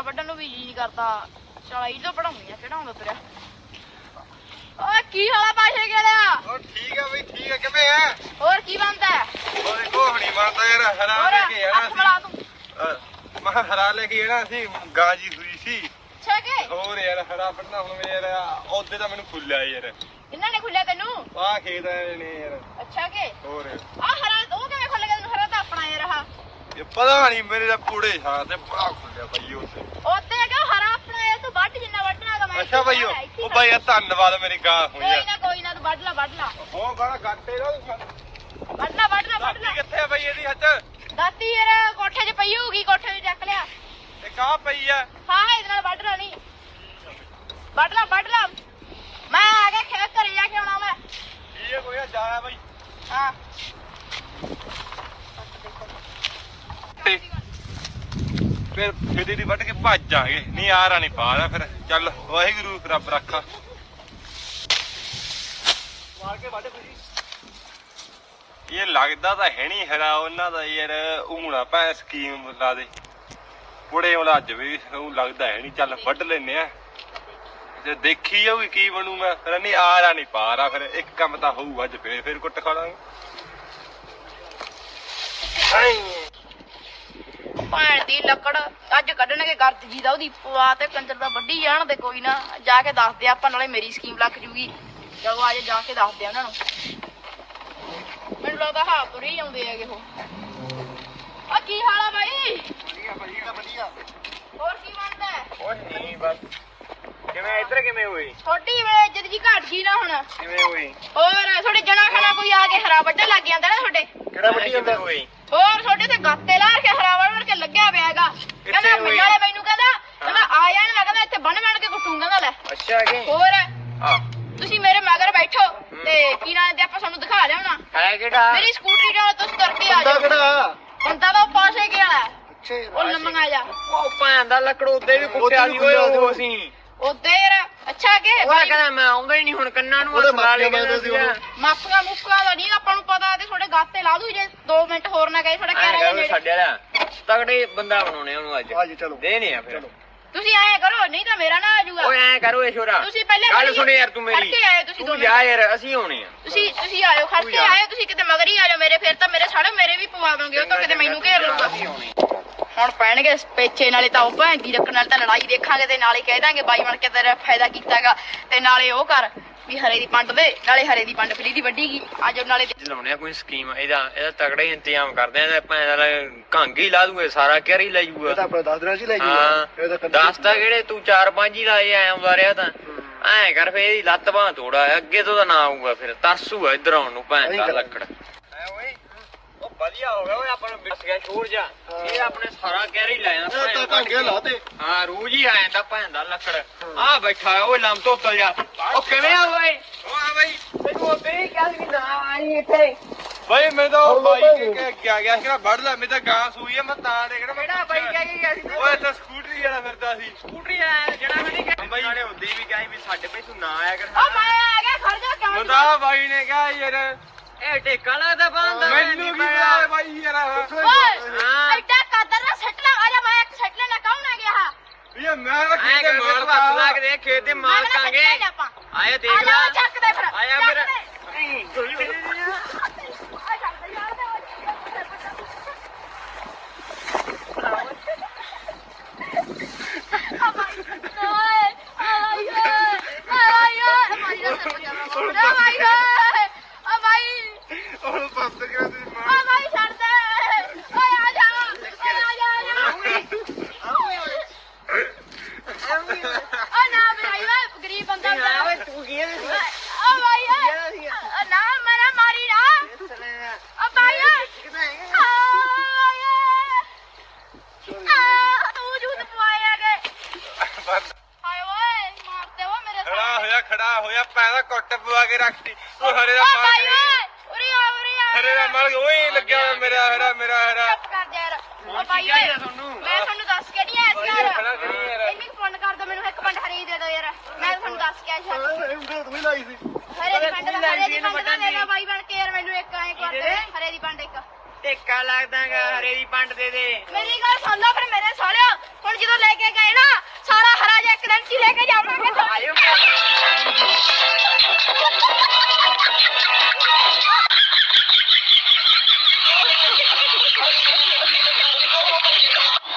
ਹਰਾ ਵੱਢਣ ਨੂੰ ਵੀ ਜੀ ਨਹੀਂ ਕਰਦਾ। ਚਲਾਈ ਤੋਂ ਪੜਾਉਂਦੀ ਆ ਕਿਹੜਾ ਹੁੰਦਾ ਤੁਰਿਆ ਓਏ ਕੀ ਹਾਲਾ ਪਾਸ਼ੇ ਗੇਲਿਆ ਉਹ ਠੀਕ ਆ ਬਈ ਠੀਕ ਆ ਕਿਵੇਂ ਆ? ਹੋਰ ਕੀ ਬੰਦਾ ਓਏ ਕੋਹ ਨਹੀਂ ਬਣਦਾ ਯਾਰ ਹਰਾ ਹੋਰ ਲੈ ਕੇ ਆਣਾ ਹੱਥ ਬਣਾ ਤੂੰ। ਸੀ ਅਹ ਮੈਂ ਕਿਹਾ ਹਰਾ ਲੈ ਕੇ ਆਣਾ ਸੀ ਗਾਂ ਜੀ ਹੋਈ ਸੀ। ਅੱਛਾ ਕੇ? ਹੋਰ ਯਾਰ ਹਰਾ ਪੜਨਾ ਹੁਣ ਮੇਰੇ ਯਾਰ ਉਹਦੇ ਤਾਂ ਮੈਨੂੰ ਖੁੱਲਿਆ ਯਾਰ। ਇਹਨਾਂ ਨੇ ਖੁੱਲਿਆ ਤੈਨੂੰ? ਆਹ ਖੇਤ ਆਏ ਨੇ ਯਾਰ। ਅੱਛਾ ਕੇ? ਹੋਰ। ਆ ਹਰਾ ਉਹ ਕਿਵੇਂ ਖੁੱਲ ਗਿਆ ਤੈਨੂੰ ਹਰਾ ਤਾਂ ਆਪਣਾ ਯਾਰ ਆਹ ਇਹ ਪਤਾ ਨਹੀਂ ਮੇਰੇ ਦਾ ਪੂੜੇ ਛਾਂ ਤੇ ਬੜਾ ਖੁੱਲਿਆ ਬਈ ਉੱਥੇ ਉੱਤੇ ਕਿ ਹਰਾ ਆਪਣਾ ਯਾਰ ਤੂੰ ਵੱਢ ਜਿੰਨਾ ਵੱਢਣਾ ਹੈਗਾ ਮੈਂ ਅੱਛਾ ਬਈ ਉਹ ਬਈ ਧੰਨਵਾਦ ਮੇਰੀ ਗਾਂ ਹੋਈ ਕੋਈ ਆ ਨਾ ਕੋਈ ਨਾ ਤੂੰ ਵੱਢ ਲਾ ਵੱਢ ਲਾ। ਉਹ ਗਾਣਾ ਗੱਟੇ ਦਾ ਵੱਢ ਲਾ ਵੱਢ ਲਾ ਵੱਢ ਦਾਤੀ ਲਾ ਕਿੱਥੇ ਆ ਬਈ ਇਹਦੀ ਹੱਥ? ਦਾਤੀ ਯਾਰ ਕੋਠੇ 'ਚ ਪਈ ਹੋਊਗੀ ਕੋਠੇ 'ਚ ਚੱਕ ਲਿਆ। ਇਹ ਕਾ ਪਈ ਆ। ਹਾਂ ਇਹਦੇ ਨਾਲ ਵੱਢ ਲਾ ਨਹੀਂ ਵੱਢ ਲਾ ਵੱਢ ਲਾ ਮੈਂ ਆ ਕੇ ਖੇਤ ਘਰੇ ਜਾ ਕੇ ਆਉਣਾ ਮੈਂ ਇਹ ਕੋਈ ਆ ਜਾਇਆ ਬਈ ਹਾਂ ਤੇ ਫਿਰ ਫਿੱਦੀ ਦੀ ਵੱਢ ਕੇ ਭੱਜ ਜਾਗੇ। ਨਹੀਂ ਆਰਾ ਨਹੀਂ ਪਾਦਾ ਫਿਰ। ਚੱਲ, ਵਾਹਿਗੁਰੂ, ਰੱਬ ਰੱਖਾ। ਮਾਰ ਕੇ ਵੱਢ ਇਹ ਲੱਗਦਾ ਤਾਂ ਹੈ ਨਹੀਂ ਹਰਾ ਉਹਨਾਂ ਦਾ ਯਾਰ। ਊਣਾ ਭੈ ਸਕੀਮ ਲਾ ਦੇ। ਪੁੜੇ ਵਾਲਾ ਅੱਜ ਵੀ ਉਹ ਲੱਗਦਾ ਹੈ ਨਹੀਂ। ਚੱਲ, ਵੱਢ ਲੈਨੇ ਆ। ਜੇ ਦੇਖੀ ਜਾਊਗੀ ਕੀ ਬਣੂਗਾ। ਫਿਰ ਨਹੀਂ ਆਰਾ ਨਹੀਂ ਪਾਰਾ ਫਿਰ। ਇੱਕ ਕੰਮ ਤਾਂ ਹੋਊ ਅੱਜ, ਫੇਰ ਫਿਰ ਕੁੱਟ ਖਾ ਲਾਂਗੇ। ਭੈਣ ਦੀ ਲੱਕੜ ਅੱਜ ਕੱਢਣਗੇ ਗਰਦ ਜੀ ਦਾ ਉਹਦੀ ਪਵਾ ਤੇ ਕੰਜਰ ਦਾ ਵੱਢੀ ਜਾਣ ਦੇ ਕੋਈ ਨਾ ਜਾ ਕੇ ਦੱਸਦੇ ਆਪਾਂ ਨਾਲੇ ਮੇਰੀ ਸਕੀਮ ਲੱਗ ਜੂਗੀ। ਚਲੋ ਅੱਜ ਜਾ ਕੇ ਦੱਸਦੇ ਆ ਉਹਨਾਂ ਨੂੰ। ਮੈਨੂੰ ਲੱਗਦਾ ਹਾਂ ਤੁਰ ਹੀ ਆਉਂਦੇ ਹੈਗੇ ਉਹ। ਆ ਕੀ ਹਾਲ ਆ ਬਾਈ? ਵਧੀਆ ਵਧੀਆ ਵਧੀਆ। ਹੋਰ ਕੀ ਬਣਦਾ? ਹੈ? ਓਏ ਨਹੀਂ ਬਸ। ਕਿਵੇਂ ਇੱਧਰ ਕਿਵੇਂ ਹੋਈ ਛੋਟੀ ਵੇ ਜਦ ਜੀ ਘਟ ਗਈ ਨਾ ਹੁਣ। ਕਿਵੇਂ ਹੋਈ ਹੋਰ ਤੁਹਾਡੇ ਜਣਾ ਖਣਾ ਕੋਈ ਆ ਕੇ ਹਰਾ ਵੱਢਣ ਲੱਗ ਜਾਂਦਾ ਨਾ ਤੁਹਾਡੇ। ਕਿਹੜਾ ਵੱਡੀ ਜਾਂਦਾ? ਹੋਈ ਹੋਰ ਤੁਹਾਡੇ ਤੇ ਗੱਤੇ ਲਾ ਕੇ ਹਰਾ ਵੱਢ ਕੇ ਲੱਗਿਆ ਪਿਆ ਹੈਗਾ ਕਹਿੰਦਾ ਹੋਈ? ਨਾਲੇ ਮੈਨੂੰ ਕਹਿੰਦਾ ਕਹਿੰਦਾ ਆ ਜਾਣ ਮੈਂ ਕਹਿੰਦਾ ਇੱਥੇ ਬੰਨ ਬਣ ਕੇ ਕੁੱਟੂਗਾ ਕਹਿੰਦਾ ਲੈ ਅੱਛਾ ਕੀ। ਹੋਰ? ਆ ਤੁਸੀਂ ਮੇਰੇ ਮਗਰ ਬੈਠੋ ਤੇ ਕੀ ਨਾਂ ਤੇ ਆਪਾਂ ਤੁਹਾਨੂੰ ਦਿਖਾ ਲਿਆਉਣਾ ਹੈ ਕਿਹੜਾ? ਮੇਰੀ ਸਕੂਟਰੀ ਨਾਲ ਤੁਸੀਂ ਤੁਰ ਕੇ ਆ ਜਾਓ। ਕਿਹੜਾ? ਬੰਦਾ ਤਾਂ ਪਾਸੇ ਗਿਆ ਅੱਛਾ ਉਹ ਲੰਮਾ ਜਾ। ਉਹ ਭੈਣ ਦਾ ਲੱਕੜ ਉੱਤੇ ਵੀ ਕੁੱਟਿਆ ਸੀ ਓਏ ਉਹ ਅਸੀਂ। ਉਹ ਦੇਰ ਅੱਛਾ ਕਿ ਉਹ ਕਹਿੰਦਾ ਮੈਂ ਆਉਂਦਾ ਹੀ ਨਹੀਂ ਹੁਣ ਕੰਨਾਂ ਨੂੰ ਹੱਥ ਲਾ ਲੈ ਕਹਿੰਦਾ ਸੀਗਾ। ਮਾਪੀਆਂ ਮੁੱਕਾ ਦਾ ਨਹੀਂ ਆਪਾਂ ਨੂੰ ਪਤਾ ਤੇ ਤੁਹਾਡੇ ਗਾਤੇ ਲਾ ਦੂ ਜੇ। 2 ਮਿੰਟ ਹੋਰ ਨਾ ਗਏ ਤੁਹਾਡਾ ਕਹਿ ਰਹੇ ਨੇੜੇ। ਸਾਡੇ ਵਾਲਾ ਤਗੜੇ ਬੰਦਾ ਬਣਾਉਣੇ ਉਹਨੂੰ ਅੱਜ। ਅੱਜ ਚਲੋ। ਦੇਣੇ ਆ ਫਿਰ। ਤੁਸੀਂ ਐਂ ਕਰੋ ਨਹੀਂ ਤਾਂ ਮੇਰਾ ਨਾ ਆ ਜਾਊਗਾ। ਓਏ ਐ ਕਰੋ ਇਹ ਛੋਰਾ। ਤੁਸੀਂ ਪਹਿਲੇ ਗੱਲ ਸੁਣ ਯਾਰ ਤੂੰ ਮੇਰੀ। ਖੜ ਕੇ ਆਏ ਤੁਸੀਂ ਤੂੰ ਦੋਨੇ। ਜਾ ਯਾਰ ਅਸੀਂ ਆਉਣੇ ਆ। ਤੁਸੀਂ ਤੁਸੀਂ ਆਇਓ ਖੜ ਕੇ। ਆਇਓ ਤੁਸੀਂ ਕਿਤੇ ਮਗਰ ਹੀ ਆ ਜਾਓ ਮੇਰੇ ਫਿਰ ਤਾਂ ਮੇਰੇ ਸਾੜੇ ਮੇਰੇ ਵੀ ਪਵਾ ਦੋਗੇ ਉਹ ਤਾਂ ਕਿਤੇ ਮੈਨੂੰ ਘੇਰ ਲਊਗਾ। ਅਸੀਂ ਆਉਣੇ ਹੁਣ ਪੈਣਗੇ ਪੇਚੇ ਨਾਲੇ ਤਾਂ ਉਹ ਭੈਣ ਦੀ ਰੱਖਣ ਨਾਲ ਤਾਂ ਲੜਾਈ ਦੇਖਾਂਗੇ ਤੇ ਨਾਲੇ ਕਹਿ ਦਾਂਗੇ ਬਾਈ ਬਣ ਕੇ ਤੇਰਾ ਫਾਇਦਾ ਕੀਤਾਗਾ। ਤੇ ਨਾਲੇ ਉਹ ਕਰ ਵੀ ਹਰੇ ਦੀ ਪੰਡ ਦੇ ਨਾਲੇ ਹਰੇ ਦੀ ਪੰਡ ਫਰੀ ਦੀ ਵੱਢੀਗੀ। ਆ ਜਾਓ ਨਾਲੇ ਲਾਉਣੇ ਆ ਕੋਈ ਸਕੀਮ ਇਹਦਾ ਇਹਦਾ ਤਗੜਾ ਹੀ ਇੰਤਜ਼ਾਮ ਕਰਦੇ ਆ ਇਹਦਾ ਭੈਣ ਦਾ ਘੰਗ ਹੀ ਲਾ ਦੂਗੇ ਸਾਰਾ ਕਹਿਰ ਹੀ ਲੈ ਜੂਗਾ। ਆਪਣਾ 10 ਦਿਨਾਂ ਚ ਹੀ ਲੈ ਹਾਂ ਦੱਸ ਤਾਂ ਕਿਹੜੇ ਤੂੰ ਚਾਰ ਪੰਜ ਹੀ ਲਾਏ ਐ ਰਿਹਾ ਤਾਂ। ਐਂ ਕਰ ਫੇਰ ਇਹਦੀ ਲੱਤ ਬਾਹ ਤੋੜਾ ਅੱਗੇ ਤੋਂ ਤਾਂ ਨਾ ਆਊਗਾ ਫਿਰ ਤਰਸੂਗਾ ਇੱਧਰ ਆਉਣ ਨੂੰ ਭੈਣ ਦਾ ਲੱਕੜ। ਐ ਓਏ। ਵਧੀਆ ਹੋ ਗਿਆ ਓਏ ਆਪਾਂ ਨੂੰ ਮਿਸ ਗਿਆ ਸ਼ੋਰ ਜਾ ਇਹ ਆਪਣੇ ਸਾਰਾ ਕਹਿਰ ਹੀ ਲੈ ਜਾਂਦਾ ਭੈਣ ਵੱਢ ਕੇ। ਲਾਤੇ ਹਾਂ ਰੋਜ਼ ਹੀ ਆ ਜਾਂਦਾ ਭੈਣ ਦਾ ਲੱਕੜ। ਆ ਬੈਠਾ ਓਏ ਲੰਮ ਤੋਂ ਉੱਤਰ ਜਾ ਉਹ ਕਿਵੇਂ ਆ ਓਏ ਉਹ ਆ ਬਈ। ਤੈਨੂੰ ਉੱਤੇ ਹੀ ਕਿਹਾ ਕਿ ਨਾ ਆਈ ਇੱਥੇ। ਬਈ ਮੈਂ ਤਾਂ ਉਹ ਬਾਈ ਕੇ ਕੇ ਗਿਆ ਗਿਆ ਸੀ ਕਿ ਵੱਢ ਲੈ ਮੈਂ ਤਾਂ ਗਾਂ ਸੂਈ ਆ ਮੈਂ ਤਾਂ ਦੇਖਣਾ ਕਿਹੜਾ ਬਾਈ ਕਹਿ ਕੇ ਗਿਆ ਸੀ? ਓਏ ਤਾਂ ਸਕੂਟਰੀ ਵਾਲਾ ਫਿਰਦਾ ਸੀ। ਸਕੂਟਰੀ ਆ ਜਿਹੜਾ ਮੈਂ ਨਹੀਂ ਕਿਹਾ ਬਾਈ। ਨਾਲੇ ਹੁੰਦੀ ਵੀ ਕਿਹਾ ਵੀ ਸਾਡੇ ਪੇ ਤੂੰ ਨਾ ਆਇਆ ਕਰ। ਮੈਂ ਆ ਗਿਆ ਖੜ ਜਾ ਕਿਉਂ ਬੰਦਾ ਬਾਈ ਨੇ ਕਿਹਾ ਯਾਰ ਇਹ ਟੇਕਾ ਲੱਗਦਾ ਬੰਦਾ ਮੈਨੂੰ ਕੀ ਪਤਾ ਬਾਈ ਯਾਰ ਓਏ ਹਾਂ। ਐਡਾ ਕਾਦਰ ਨਾ ਸੱਟ ਲਾ ਆ ਜਾ ਮੈਂ ਇੱਕ ਸੱਟ ਲੈਣਾ ਕੌਣ ਆ ਗਿਆ ਹਾ ਇਹ ਮੈਂ ਤਾਂ ਕਿਤੇ ਮਾਰ ਤੂੰ ਹੱਥ ਲਾ ਕੇ ਦੇਖ ਖੇਤ ਦੇ ਮਾਰ ਕਾਂਗੇ ਆਪਾਂ। ਆਇਆ ਦੇਖ ਲੈ। ਚੱਕ ਦੇ ਫਿਰ ਆਇਆ ਮਾਰੀ ਭਾਈ ਓਏ ਆ ਭਾਈ ਉਹ ਪੱਤ ਕਿਹੜਾ ਤੇ ਆ ਮਾਰ ਭਾਈ ਛੱਡ ਦੇ। ਓਏ ਆ ਜਾ। ਓਏ ਆ ਜਾ ਆ ਜਾ। ਆ ਨਾ ਭਾਈ ਓਏ ਗਰੀਬ ਬੰਦਾ ਓਏ ਤੂੰ ਕੀ ਆ ਭਾਈ ਓਏ ਆ, ਨਾ ਮੇਰਾ ਮਾਰੀ ਨਾ। ਆ ਭਾਈ ਓਏ। ਆ ਭਾਈ ਓਏ। ਆ ਤੂੰ ਝੂਠ ਪਵਾਇਆ ਗੇ ਹਾਏ ਓਏ ਮਾਰਦੇ ਓ ਮੇਰੇ ਖੜਾ ਸਾਹਮਣੇ। ਹੋਇਆ ਖੜਾ ਹੋਇਆ ਪੈਦਾ ਕੁੱਟ ਪਵਾ ਕੇ ਰੱਖਤੀ। ਉਹ ਹਰੇ ਦਾ ਭਾਈ ਓਏ। ਅਰੇ ਦਾ ਮਲ ਓਏ ਲੱਗਿਆ ਹੋਇਆ ਮੇਰਾ ਹਰਾ ਮੇਰਾ ਹਰਾ। ਚੁੱਪ ਕਰ ਜਾ ਯਾਰ। ਉਹ ਬਾਈ ਓਏ ਮੈਂ ਤੁਹਾਨੂੰ ਦੱਸ ਕੇ ਨਹੀਂ ਆਇਆ ਯਾਰ। ਇੰਨੀ ਫੋਨ ਕਰ ਦੋ ਮੈਨੂੰ ਇੱਕ ਪੰਡ ਹਰੀ ਦੇ ਦਿਓ ਯਾਰ। ਮੈਂ ਤੁਹਾਨੂੰ ਦੱਸ ਕੇ ਆਇਆ ਸ਼ਾਇਦ ਤੂੰ ਹੀ ਲਾਈ ਸੀ। ਹਰੇ ਦੀ ਪੰਡ ਦਾ ਹਰੇ ਦੀ ਪੰਡ ਦਾ ਦੇ ਦਿਓ ਬਾਈ ਬਣ ਕੇ ਯਾਰ ਮੈਨੂੰ ਇੱਕ ਐਂ ਕਰ ਦੇ ਹਰੇ ਦੀ ਪੰਡ ਇੱਕ। ਟੇਕਾ ਲੱਗਦਾਗਾ ਹਰੇ ਦੀ ਪੰਡ ਦੇ ਦੇ। ਮੇਰੀ ਗੱਲ ਸੁਣ ਫਿਰ ਮੇਰੇ ਸਾਲਿਓ। ਹੁਣ ਜਦੋਂ ਲੈ ਕੇ ਗਏ ਨਾ ਸਾਰਾ ਹਰਾ ਜਿਹਾ ਇੱਕ ਦਿਨ ਲੈ ਕੇ ਜਾਵਾਂਗੇ। ਆਇਓ